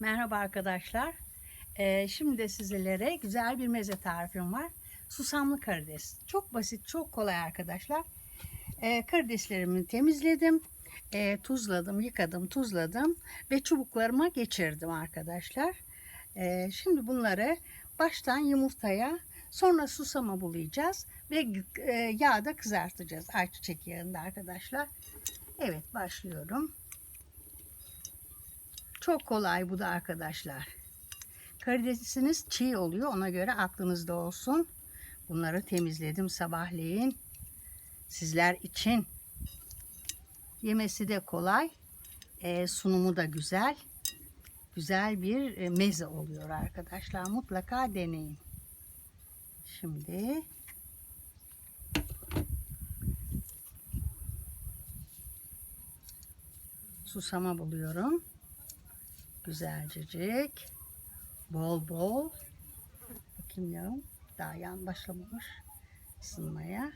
Merhaba arkadaşlar. Ee, şimdi de sizlere güzel bir meze tarifim var. Susamlı karides. Çok basit, çok kolay arkadaşlar. Ee, karideslerimi temizledim. Ee, tuzladım, yıkadım, tuzladım ve çubuklarıma geçirdim arkadaşlar. Ee, şimdi bunları baştan yumurtaya, sonra susama bulayacağız ve e, yağda kızartacağız. Ayçiçek yağında arkadaşlar. Evet başlıyorum. Çok kolay bu da arkadaşlar. Karidesiniz çiğ oluyor. Ona göre aklınızda olsun. Bunları temizledim sabahleyin. Sizler için. Yemesi de kolay. E, sunumu da güzel. Güzel bir e, meze oluyor arkadaşlar. Mutlaka deneyin. Şimdi susama buluyorum. Güzelcecik. Bol bol. Bakayım ya. Daha yan başlamamış ısınmaya.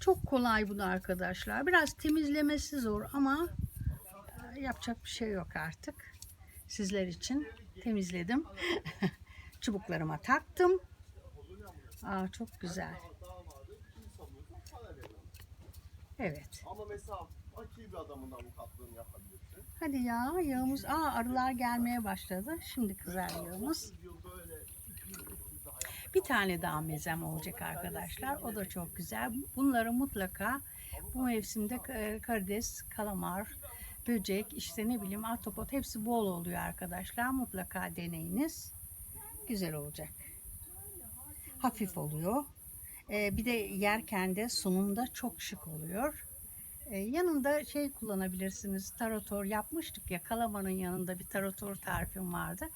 Çok kolay bu da arkadaşlar. Biraz temizlemesi zor ama e, yapacak bir şey yok artık. Sizler için temizledim. Çubuklarıma taktım. Aa, çok güzel. Evet. Ama mesela fakir bir adamın da avukatlığını yapabilirsin. Hadi ya yağımız. Aa arılar gelmeye başladı. Şimdi kızar yağımız. 30 yıl böyle 200 300 de hayat. Bir tane daha mezem olacak arkadaşlar. O da çok güzel. Bunları mutlaka bu mevsimde e, karides, kalamar, böcek, işte ne bileyim ahtapot hepsi bol oluyor arkadaşlar. Mutlaka deneyiniz. Güzel olacak. Hafif oluyor. E, bir de yerken de sunumda çok şık oluyor. E, yanında şey kullanabilirsiniz. Tarator yapmıştık ya kalamarın yanında bir tarator tarifim vardı.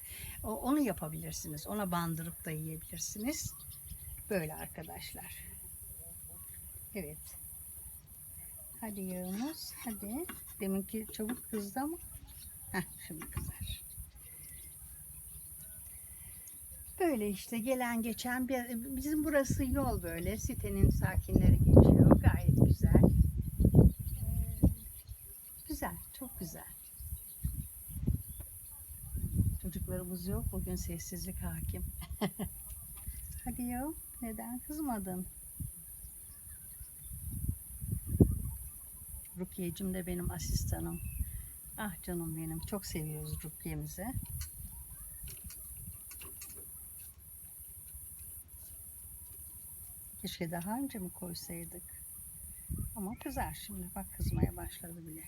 Onu yapabilirsiniz. Ona bandırıp da yiyebilirsiniz. Böyle arkadaşlar. Evet. Hadi yağımız. Hadi. Deminki çabuk kızdı ama. Heh, şimdi kızar. Böyle işte gelen geçen bir, bizim burası yol böyle. Sitenin sakinleri geçiyor. Gayet güzel. Çok güzel. Çocuklarımız yok. Bugün sessizlik hakim. Hadi ya. Neden kızmadın? Rukiye'cim de benim asistanım. Ah canım benim. Çok seviyoruz Rukiye'mizi. Keşke daha önce mi koysaydık? Ama kızar şimdi. Bak kızmaya başladı bile.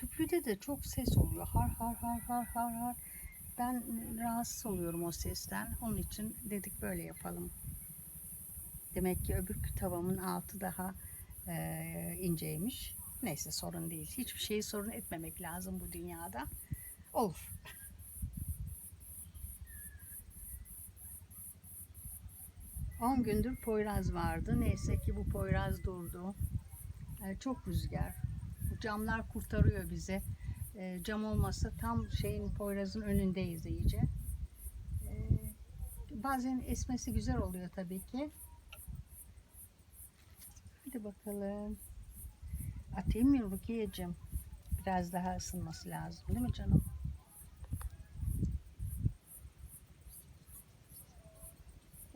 Tüplüde de çok ses oluyor. Har har har har har har. Ben rahatsız oluyorum o sesten. Onun için dedik böyle yapalım. Demek ki öbür tavamın altı daha eee, inceymiş. Neyse sorun değil. Hiçbir şeyi sorun etmemek lazım bu dünyada. Olur. On gündür Poyraz vardı. Neyse ki bu Poyraz durdu. Ee, çok rüzgar. Camlar kurtarıyor bizi. Ee, cam olmasa tam şeyin Poyraz'ın önündeyiz iyice. Ee, bazen esmesi güzel oluyor tabii ki. Hadi bakalım. Atayım mı Rukiye'cim? Biraz daha ısınması lazım değil mi canım?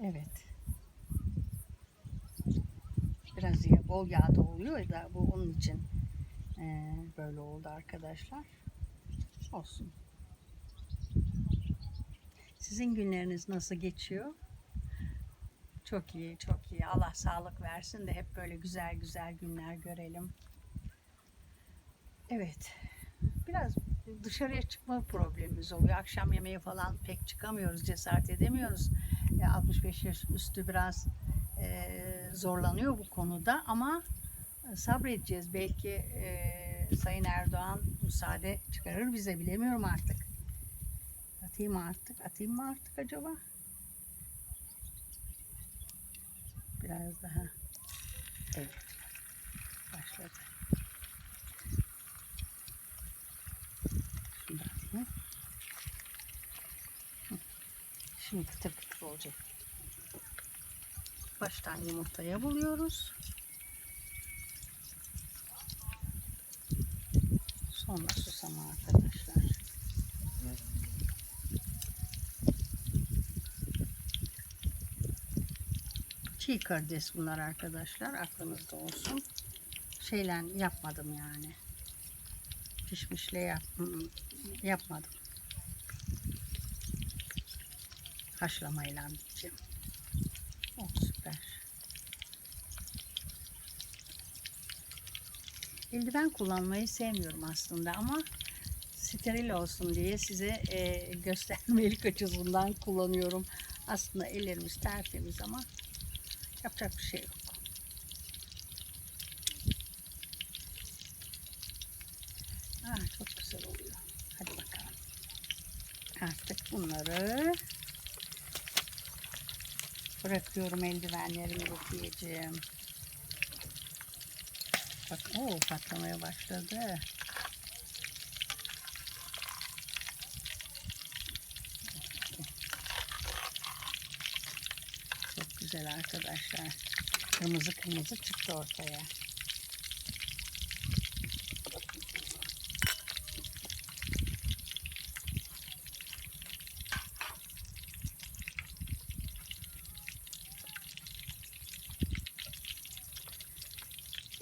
Evet. Biraz ya, bol yağda oluyor da bu onun için eee, böyle oldu arkadaşlar. Olsun. Sizin günleriniz nasıl geçiyor? Çok iyi, çok iyi. Allah sağlık versin de hep böyle güzel güzel günler görelim. Evet. Biraz dışarıya çıkma problemimiz oluyor. Akşam yemeği falan pek çıkamıyoruz, cesaret edemiyoruz. E, 65 yaş üstü biraz e, zorlanıyor bu konuda ama sabredeceğiz. Belki e, Sayın Erdoğan müsaade çıkarır bize bilemiyorum artık. Atayım mı artık? Atayım mı artık acaba? Biraz daha. Evet. Başladı. Da atayım. Şimdi kıtır kıtır olacak. Baştan yumurtaya buluyoruz. Sonra susama arkadaşlar. Çiğ karides bunlar arkadaşlar. Aklınızda olsun. Şeyle yapmadım yani. Pişmişle yap, yapmadım. Haşlamayla diyeceğim. Oh süper. Eldiven kullanmayı sevmiyorum aslında ama steril olsun diye size e, göstermelik açısından kullanıyorum. Aslında ellerimiz tertemiz ama yapacak bir şey yok. Ah, çok güzel oluyor. Hadi bakalım. Artık bunları bırakıyorum eldivenlerimi Rukiye'ciğim. Bak o patlamaya başladı. Çok güzel arkadaşlar. Kırmızı kırmızı çıktı ortaya.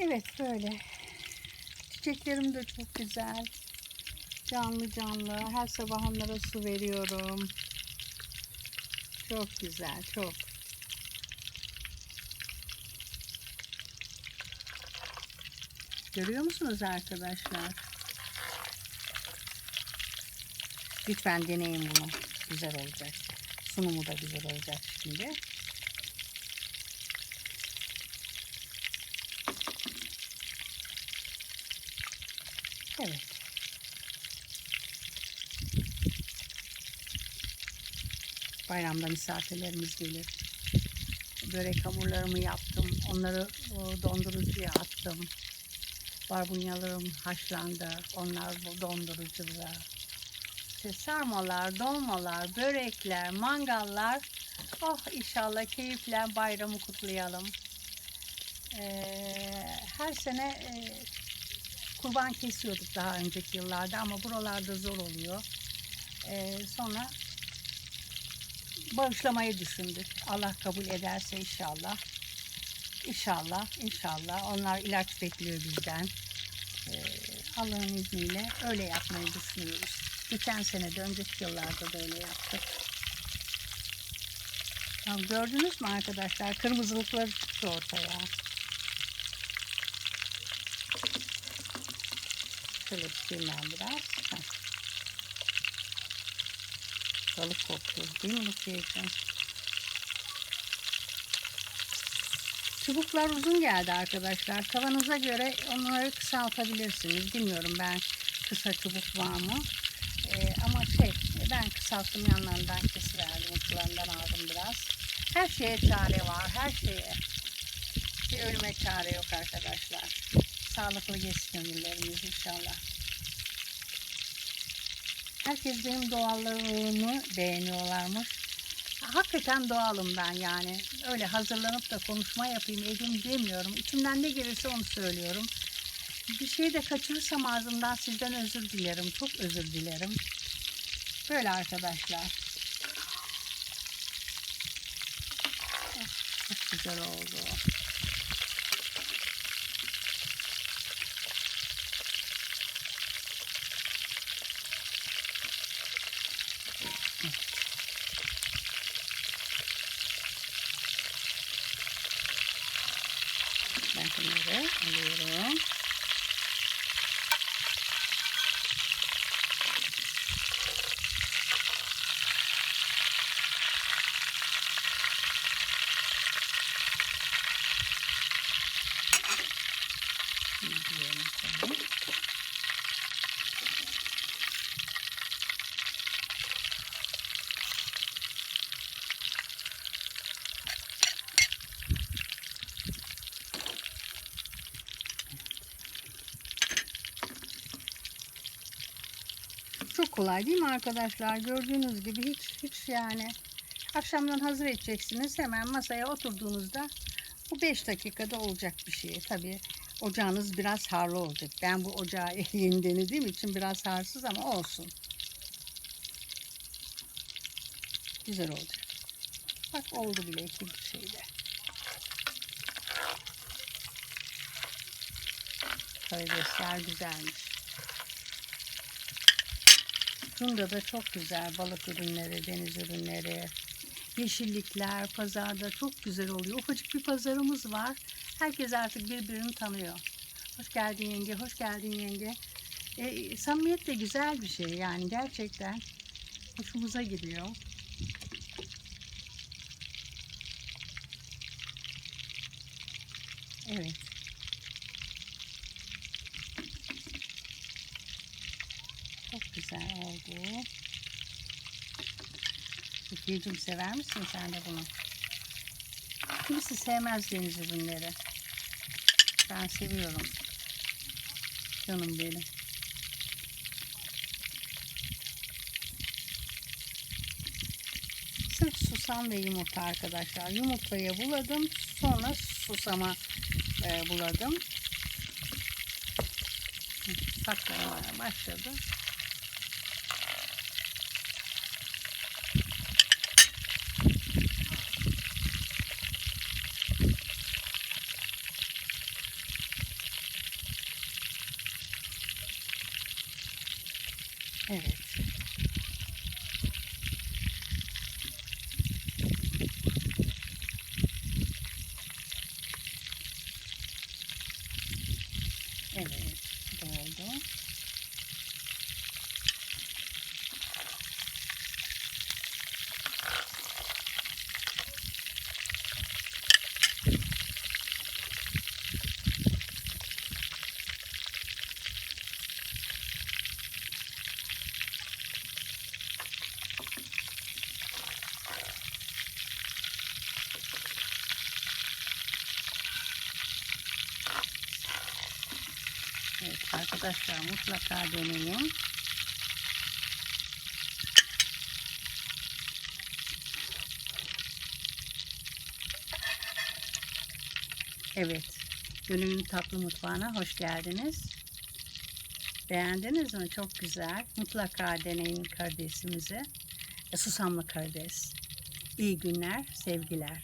Evet böyle. Çiçeklerim de çok güzel. Canlı canlı. Her sabah onlara su veriyorum. Çok güzel, çok. Görüyor musunuz arkadaşlar? Lütfen deneyin bunu. Güzel olacak. Sunumu da güzel olacak şimdi. Evet. Bayramda misafirlerimiz gelir. Börek hamurlarımı yaptım. Onları dondurucuya attım. Barbunyalarım haşlandı. Onlar dondurucuda. İşte sarmalar, dolmalar, börekler, mangallar. Oh inşallah keyifle bayramı kutlayalım. Ee, her sene e, kurban kesiyorduk daha önceki yıllarda ama buralarda zor oluyor. Ee, sonra bağışlamayı düşündük. Allah kabul ederse inşallah. İnşallah, inşallah. Onlar ilaç bekliyor bizden. Ee, Allah'ın izniyle öyle yapmayı düşünüyoruz. Geçen sene de önceki yıllarda da öyle yaptık. Ya gördünüz mü arkadaşlar? Kırmızılıkları çıktı ortaya. Şöyle tutayım ben biraz. Heh. Balık koktu. Değil mi Rukiye'ciğim? Çubuklar uzun geldi arkadaşlar. Tavanıza göre onları kısaltabilirsiniz. Bilmiyorum ben kısa çubuk var mı? Ee, ama şey ben kısalttım yanlarından kesiverdim. Uçlarından aldım biraz. Her şeye çare var. Her şeye. Bir ölüme çare yok arkadaşlar. Sağlıklı geçsin ömürlerimiz inşallah. Herkes benim doğallarımı beğeniyorlarmış. Hakikaten doğalım ben yani. Öyle hazırlanıp da konuşma yapayım edeyim demiyorum. İçimden ne gelirse onu söylüyorum. Bir şey de kaçırırsam ağzımdan sizden özür dilerim. Çok özür dilerim. Böyle arkadaşlar. Çok güzel oldu. 네, 이렇게 kolay değil mi arkadaşlar? Gördüğünüz gibi hiç hiç yani akşamdan hazır edeceksiniz. Hemen masaya oturduğunuzda bu 5 dakikada olacak bir şey. Tabii Ocağınız biraz harlı olacak. Ben bu ocağı yeni denediğim için biraz harsız ama olsun. Güzel olacak. Bak oldu bile iki şeyde. Karidesler güzelmiş. Funda da çok güzel balık ürünleri, deniz ürünleri, yeşillikler pazarda çok güzel oluyor. Ufacık bir pazarımız var. Herkes artık birbirini tanıyor. Hoş geldin yenge, hoş geldin yenge. E, samimiyet de güzel bir şey yani gerçekten hoşumuza gidiyor. Evet. Çok oldu. Fikircim sever misin sen de bunu? Kimisi sevmez deniz ürünleri. Ben seviyorum. Canım benim. Sırf susam ve yumurta arkadaşlar. Yumurtaya buladım. Sonra susama e, buladım. Saklamaya başladı. Evet. Evet, doldu. Evet arkadaşlar mutlaka deneyin. Evet. Gönül'ün tatlı mutfağına hoş geldiniz. Beğendiniz mi? Çok güzel. Mutlaka deneyin karidesimizi. E, Susamlı karides. İyi günler, sevgiler.